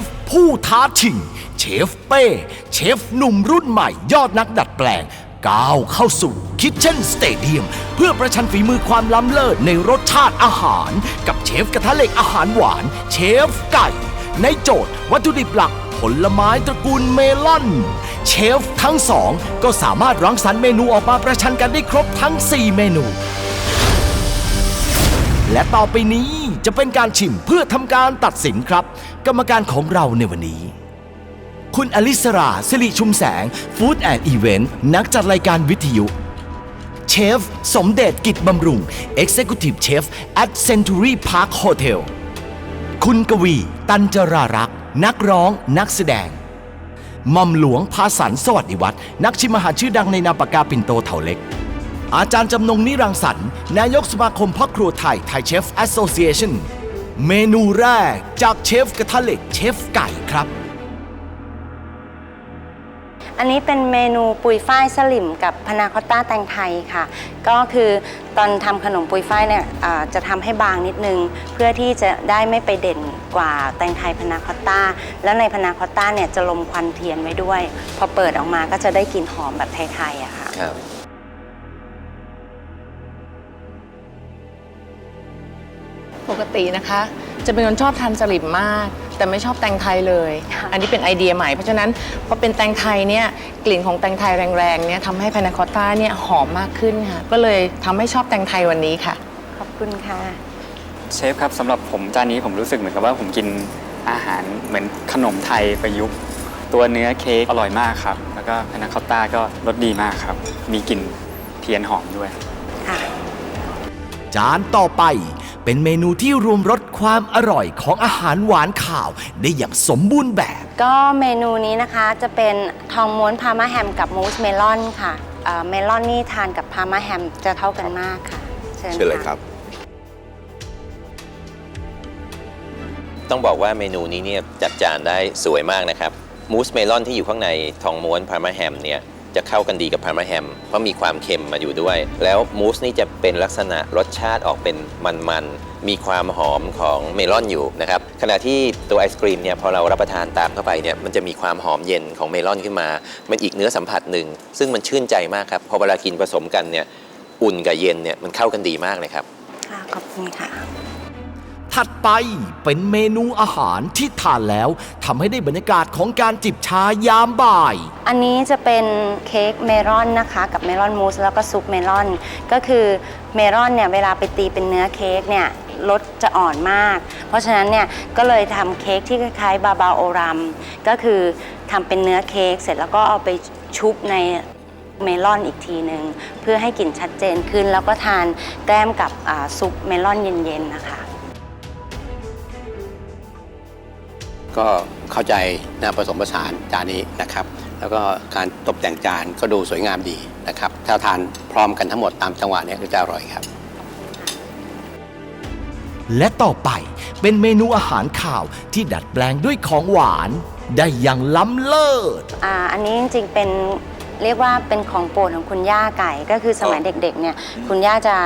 ฟผู้ท้าชิง เชฟเป้ เชฟหนุ่มรุ่นใหม่ยอดนักดัดแปลง ก้าวเข้าสู่คิทเช่นสเตเดียม เพื่อประชันฝีมือความล้ำเลิศในรสชาติอาหาร กับเชฟกระทะเหล็กอาหารหวาน เชฟไก่ ในโจทย์วัตถุดิบหลักผลไม้ตระกูลเมลอน เชฟทั้งสองก็สามารถรังสรรค์เมนูออกมาประชันกันได้ครบทั้ง 4 เมนู และต่อไปนี้ จะเป็นการชิมเพื่อทำการตัดสินครับ กรรมการของเราในวันนี้ คุณอลิสราสิริชุมแสงฟู้ดแอนด์อีเวนต์นักจัดรายการวิทยุเชฟ สมเด็จกิจบำรุง Executive Chef at Century Park Hotel คุณกวี ตันจรารักษ์ นักร้องนักแสดงหม่อมหลวงพาสันสวัสดิวัฒน์นักชิมอาหารชื่อดังในนามปากกาปิ่นโตเถาเล็ก อาจารย์จำนงนิรังสรรค์นายกสมาคมพ่อครัวไทยไทยเชฟแอสโซเ a t ชันเมนูแรกจากเชฟกระทะเหล็กเชฟไก่ครับ อันนี้เป็นเมนูปุยฝ้ายสลิมกับพานาคอตต้าแตงไทยค่ะ ก็คือตอนทำขนมปุยฝ้ายเนี่ยอ่าจะทำให้บางนิดนึง เพื่อที่จะได้ไม่ไปเด่นกว่าแตงไทยพานาคอตต้า แล้วในพานาคอตต้าเนี่ยจะลมควันเทียนไว้ด้วย พอเปิดออกมาก็จะได้กลิ่นหอมแบบไทยๆอะค่ะ ครับ ปกตินะคะ จะเป็นคนชอบทานสลิมมาก แต่ไม่ชอบแตงไทยเลยค่ะอันนี้เป็นไอเดียใหม่ เพราะฉะนั้นพอเป็นแตงไทยเนี่ยกลิ่นของแตงไทยแรงๆเนี่ยทำให้พานาคอตต้าเนี่ยหอมมากขึ้นค่ะก็เลยทำให้ชอบแตงไทยวันนี้ค่ะ ขอบคุณค่ะ เชฟครับสำหรับผมจานนี้ผมรู้สึกเหมือนกับว่าผมกินอาหารเหมือนขนมไทยประยุกต์ตัวเนื้อเค้กอร่อยมากครับ แล้วก็พานาคอตต้าก็รสดีมากครับ มีกลิ่นเทียนหอมด้วยค่ะ จานต่อไป เป็นเมนูที่รวมรสความอร่อยของอาหารหวานข่าวได้อย่างสมบูรณ์แบบ ก็เมนูนี้นะคะจะเป็นทองม้วนพาร์มาแฮมกับมูสเมลอนค่ะเอ่อเมลอนนี่ทานกับพาร์มาแฮมจะเข้ากันมากค่ะเชิญเชิญเลยะครับ ต้องบอกว่าเมนูนี้เนี่ยจัดจานได้สวยมากนะครับมูสเมลอนที่อยู่ข้างในทองม้วนพาร์มาแฮมเนี่ย จะเข้ากันดีกับพาร์มาแฮมเพราะมีความเค็มมาอยู่ด้วย แล้วมูสนี่จะเป็นลักษณะรสชาติออกเป็นมันๆ มีความหอมของเมลอนอยู่นะครับ ขณะที่ตัวไอศครีมเนี่ยพอเรารับประทานตามเข้าไปเนี่ยมันจะมีความหอมเย็นของเมลอนขึ้นมาเป็นอีกเนื้อสัมผัสหนึ่ง ซึ่งมันชื่นใจมากครับ พอเวลากินผสมกันเนี่ยอุ่นกับเย็นเนี่ยมันเข้ากันดีมากเลยครับ ค่ะ ขอบคุณค่ะ ถัดไปเป็นเมนูอาหารที่ทานแล้วทำให้ได้บรรยากาศของการจิบชายามบ่าย อันนี้จะเป็นเค้กเมลอนนะคะกับเมลอนมูสแล้วก็ซุปเมลอน ก็คือเมลอนเนี่ยเวลาไปตีเป็นเนื้อเค้กเนี่ยรสจะอ่อนมาก เพราะฉะนั้นเนี่ยก็เลยทำเค้กที่คล้ายๆบาบาโอรัม ก็คือทำเป็นเนื้อเค้กเสร็จแล้วก็เอาไปชุบในเมลอนอีกทีหนึ่งเพื่อให้กลิ่นชัดเจนขึ้น แล้วก็ทานแกล้มกับซุปเมลอนเย็นๆนะคะ ก็เข้าใจนะผสมผสานจานนี้นะครับ แล้วก็การตกแต่งจานก็ดูสวยงามดีนะครับ ถ้าทานพร้อมกันทั้งหมดตามจังหวะเนี้ก็จะอร่อยครับ และต่อไปเป็นเมนูอาหารข่าวที่ดัดแปลงด้วยของหวาน ได้อย่างล้ำเลิศ อ่าอันนี้จริงๆเป็น เรียกว่าเป็นของโปรดของคุณย่าไก่ ก็คือสมัยเด็กๆเนี่ยคุณย่าจะ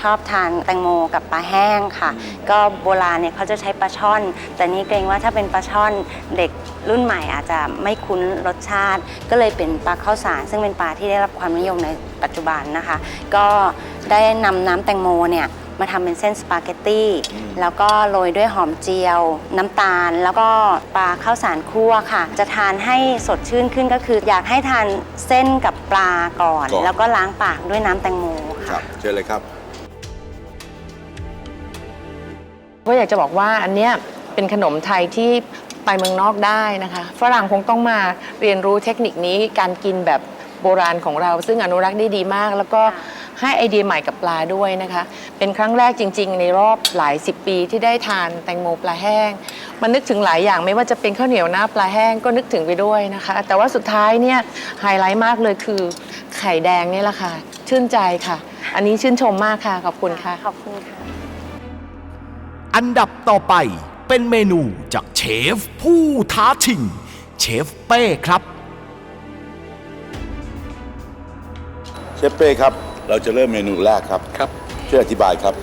ชอบทานแตงโมกับปลาแห้งค่ะ ก็โบราณเนี่ยเขาจะใช้ปลาช่อน แต่นี่เกรงว่าถ้าเป็นปลาช่อนเด็กรุ่นใหม่อาจจะไม่คุ้นรสชาติ ก็เลยเป็นปลาข้าวสาร ซึ่งเป็นปลาที่ได้รับความนิยมในปัจจุบันนะคะ ก็ได้นำน้ำแตงโมเนี่ย มาทำเป็นเส้นสปาเกตตี้แล้วก็โรยด้วยหอมเจียว น้ำตาล แล้วก็ปลาข้าวสารคั่วค่ะ จะทานให้สดชื่นขึ้นก็คือ อยากให้ทานเส้นกับปลาก่อน ก่อน แล้วก็ล้างปากด้วยน้ำแตงโมครัค่ะ บเชิญเลยครับ ก็อยากจะบอกว่าอันเนี้ยเป็นขนมไทยที่ไปเมืองนอกได้นะคะฝรั่งคงต้องมาเรียนรู้เทคนิคนี้การกินแบบโบราณของเรา ซึ่งอนุรักษ์ได้ดีมาก แล้วก็ ให้ไอเดียใหม่กับปลาด้วยนะคะ เป็นครั้งแรกจริง ๆ ในรอบหลายสิบปีที่ได้ทานแตงโมปลาแห้ง มันนึกถึงหลายอย่างไม่ว่าจะเป็นข้าวเหนียวหน้าปลาแห้งก็นึกถึงไปด้วยนะคะ แต่ว่าสุดท้ายเนี่ยไฮไลท์มากเลยคือไข่แดงนี่แหละค่ะ ชื่นใจค่ะ อันนี้ชื่นชมมากค่ะ ขอบคุณค่ะ ขอบคุณค่ะ อันดับต่อไปเป็นเมนูจากเชฟผู้ท้าชิง เชฟเป้ครับ เชฟเป้ครับ เราจะเริ่มเมนูแรกครับครับ ช่วยอธิบายครับ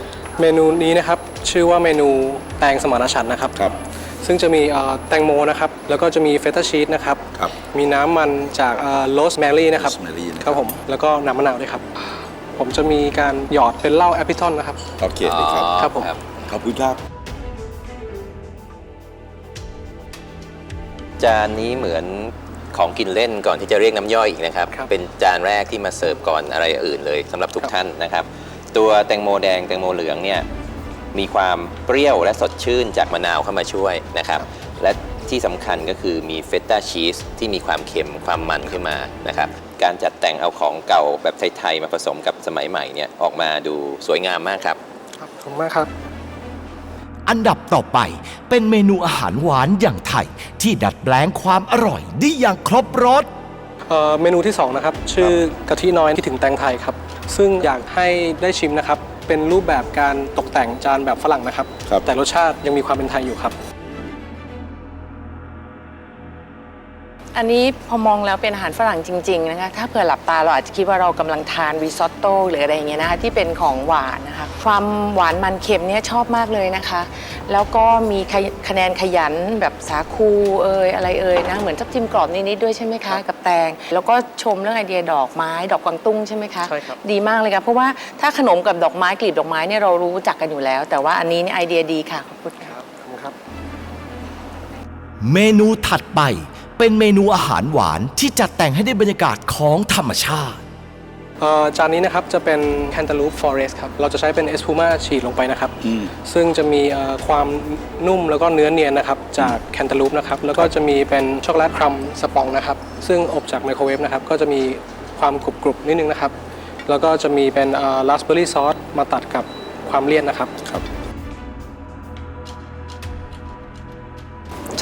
เมนูนี้นะครับชื่อว่าเมนูแตงสมานฉันท์นะครับ ครับ ซึ่งจะมีเอ่อแตงโมนะครับ แล้วก็จะมีเฟต a ชีสนะครับ ครับมีน้ำมันจากโรสแมรี่นะครับ rosemary นะครับ ครับผม แล้วก็น้ำมะนาวด้วยครับ ผมจะมีการหยอดเป็นเหล้าแอปเปิลทอนนะครับ โอเคเลยครับ ครับผม ขอบคุณครับ จานนี้เหมือน ของกินเล่นก่อนที่จะเรียกน้ำย่อยอีกนะครับ ครับ เป็นจานแรกที่มาเสิร์ฟก่อนอะไรอื่นเลยสำหรับทุกครับท่านนะครับ ตัวแตงโมแดงแตงโมเหลืองเนี่ยมีความเปรี้ยวและสดชื่นจากมะนาวเข้ามาช่วยนะครับ และที่สำคัญก็คือมีเฟตตาชีสที่มีความเค็มความมันขึ้นมานะครับ การจัดแต่งเอาของเก่าแบบไทย ๆ มาผสมกับสมัยใหม่เนี่ยออกมาดูสวยงามมากครับ ครับขอบคุณมากครับ อันดับต่อไปเป็นเมนูอาหารหวานอย่างไทย ที่ดัดแปลงความอร่อยได้อย่างครบรสเอ่อเมนูที่ 2 นะครับ ชื่อกะทิน้อยที่ถึงแตงไทยครับ ซึ่งอยากให้ได้ชิมนะครับ เป็นรูปแบบการตกแต่งจานแบบฝรั่งนะครับ ครับ แต่รสชาติยังมีความเป็นไทยอยู่ครับ อันนี้พอมองแล้วเป็นอาหารฝรั่งจริงๆนะคะถ้าเผื่อหลับตาเราอาจจะคิดว่าเรากำลังทานริซอตโต้หรืออะไรอย่างเงี้ยนะคะที่เป็นของหวานนะคะความหวานมันเค็มเนี่ยชอบมากเลยนะคะ แล้วก็มีคะคะแนนขยันแบบสาคูเอยอะไรเอยนะเหมือนทับทิมกรอบนิดๆด้วยใช่ไหมคะกับแตง แล้วก็ชมเรื่องไอเดียดอกไม้ ดอกกวางตุ้งใช่ไหมคะใช่ครับดีมากเลยค่ะเพราะว่าถ้าขนมกับดอกไม้กลีบดอกไม้เนี่ยเรารู้จักกันอยู่แล้ว แต่ว่าอันนี้เนี่ยไอเดียดีค่ะขอบคุณค่ะ ครับขอบคุณครับเมนูถัดไป เป็นเมนูอาหารหวานที่จัดแต่งให้ได้บรรยากาศของธรรมชาติ เอ่อจานนี้นะครับจะเป็น Cantaloupe Forest ครับ เราจะใช้เป็น Espuma ฉีดลงไปนะครับอืมซึ่งจะมีเอ่อความนุ่มแล้วก็เนื้อเนียนนะครับ จาก Cantaloupe นะครับ แล้วก็จะมีเป็นช็อกโกแลตครัมสปองนะครับ ซึ่งอบจากไมโครเวฟนะครับ ก็จะมีความกรุบกรุบๆนิดนึงนะครับ แล้วก็จะมีเป็นราสเบอร์รี่ซอสมาตัดกับความเลี่ยนนะครับ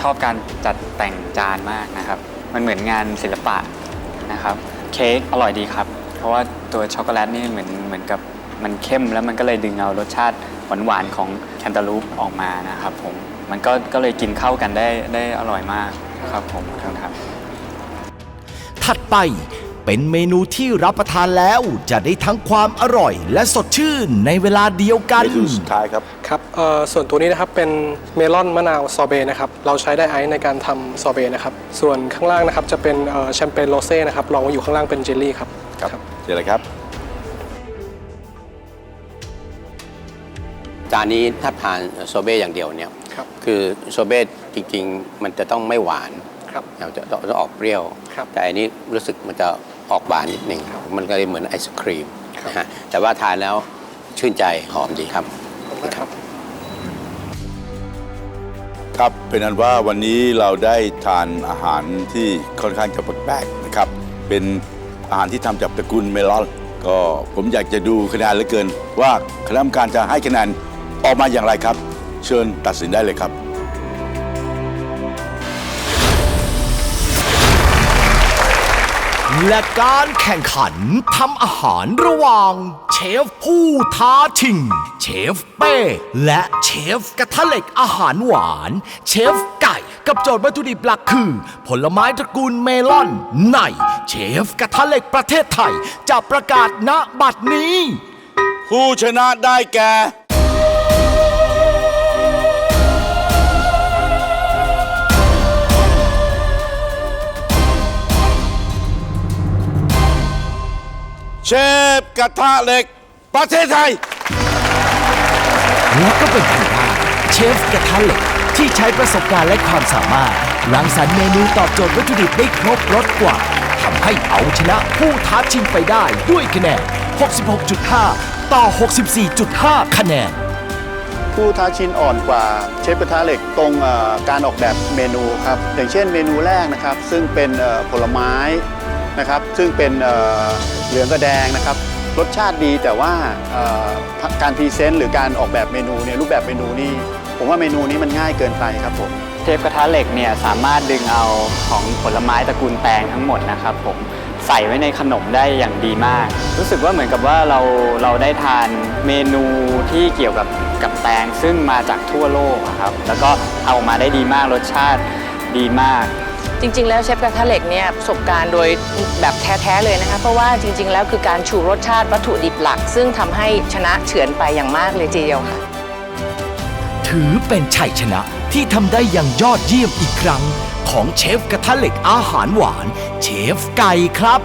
อบการจัดแต่งจานมากนะครับ มันเหมือนงานศิลปะนะครับเค้กอร่อยดีครับ เพราะว่าตัวช็อกโกแลตนี่เหมือนเหมือนกับมันเข้มแล้วมันก็เลยดึงเอารสชาติหวานๆของแคนตาลูปออกมานะครับผมมันก็ก็เลยกินเข้ากันได้ได้อร่อยมากครับผมครับถัดไป เป็นเมนูที่รับประทานแล้วจะได้ทั้งความอร่อยและสดชื่นในเวลาเดียวกันเมนูสุดท้ายครับ ครับเอ่อส่วนตัวนี้นะครับเป็นเมลอนมะนาวซอเบต์นะครับ เราใช้ไดไอซ์ในการทำซอเบต์นะครับ ส่วนข้างล่างนะครับจะเป็นแชมเปญโรเซ่นะครับรองไว้อยู่ข้างล่างเป็นเจลลี่ครับ ครับเจอเลยครับ จานนี้ถ้าทานโซเบ้อย่างเดียวเนี่ยครับคือโซเบ้จริง ๆ มันจะต้องไม่หวานครับ เราจะจะออกเปรี้ยว ครับ แต่อันนี้รู้สึกมันจะ ออกหวานนิดหนึ่งมันก็เลยเหมือนไอศครีมครับนะฮะแต่ว่าทานแล้วชื่นใจหอมดีครับขอบคุณครับ ครับเป็นอันว่าวันนี้เราได้ทานอาหารที่ค่อนข้างจะแปลกๆนะครับ เป็นอาหารที่ทำจากตระกูลเมลอนก็ผมอยากจะดูคะแนนเหลือเกิน ว่าคณะกรรมการจะให้คะแนนออกมาอย่างไรครับ เชิญตัดสินได้เลยครับ และการแข่งขันทำอาหารระหว่าง เชฟผู้ท้าชิง เชฟเป้ และเชฟกระทะเหล็กอาหารหวาน เชฟไก่กับโจทย์วัตถุดิบหลักคือ ผลไม้ตระกูลเมลอนในเชฟกระทะเหล็กประเทศไทย จะประกาศณบัดนี้ ผู้ชนะได้แก่ เชฟกระทะเหล็ก ประเทศไทย และก็เป็นทางด้านเชฟกระทะเหล็กที่ใช้ประสบการณ์และความสามารถรังสรรค์เมนูตอบโจทย์วัตถุดิบได้ครบรสกว่าทำให้เอาชนะผู้ท้าชิงไปได้ด้วยคะแนน 66.5 ต่อ 64.5 คะแนน ผู้ท้าชิงอ่อนกว่าเชฟกระทะเหล็กตรงเอ่อการออกแบบเมนูครับ อย่างเช่นเมนูแรกนะครับ ซึ่งเป็นเอ่อผลไม้ นะครับ ซึ่งเป็นเเหลืองกระแดงนะครับ รสชาติดีแต่ว่าการพรีเซนต์หรือการออกแบบเมนูเนี่ยรูปแบบเมนูนี่ผมว่าเมนูนี้มันง่ายเกินไปครับผมเทปกระทะเหล็กเนี่ยสามารถดึงเอาของผลไม้ตระกูลแตงทั้งหมดนะครับผมใส่ไว้ในขนมได้อย่างดีมาก รู้สึกว่าเหมือนกับว่าเราเราได้ทานเมนูที่เกี่ยวกับกับแตงซึ่งมาจากทั่วโลกอะครับแล้วก็เอามาได้ดีมากรสชาติดีมาก จริง ๆ แล้วเชฟกระทะเหล็กเนี่ยประสบการณ์โดยแบบแท้ๆเลยนะคะเพราะว่าจริง ๆ แล้วคือการชูรสชาติวัตถุดิบหลัก ซึ่งทำให้ชนะเฉือนไปอย่างมากเลยทีเดียวค่ะ ถือเป็นชัยชนะที่ทำได้อย่างยอดเยี่ยมอีกครั้ง ของเชฟกระทะเหล็กอาหารหวาน เชฟไก่ครับ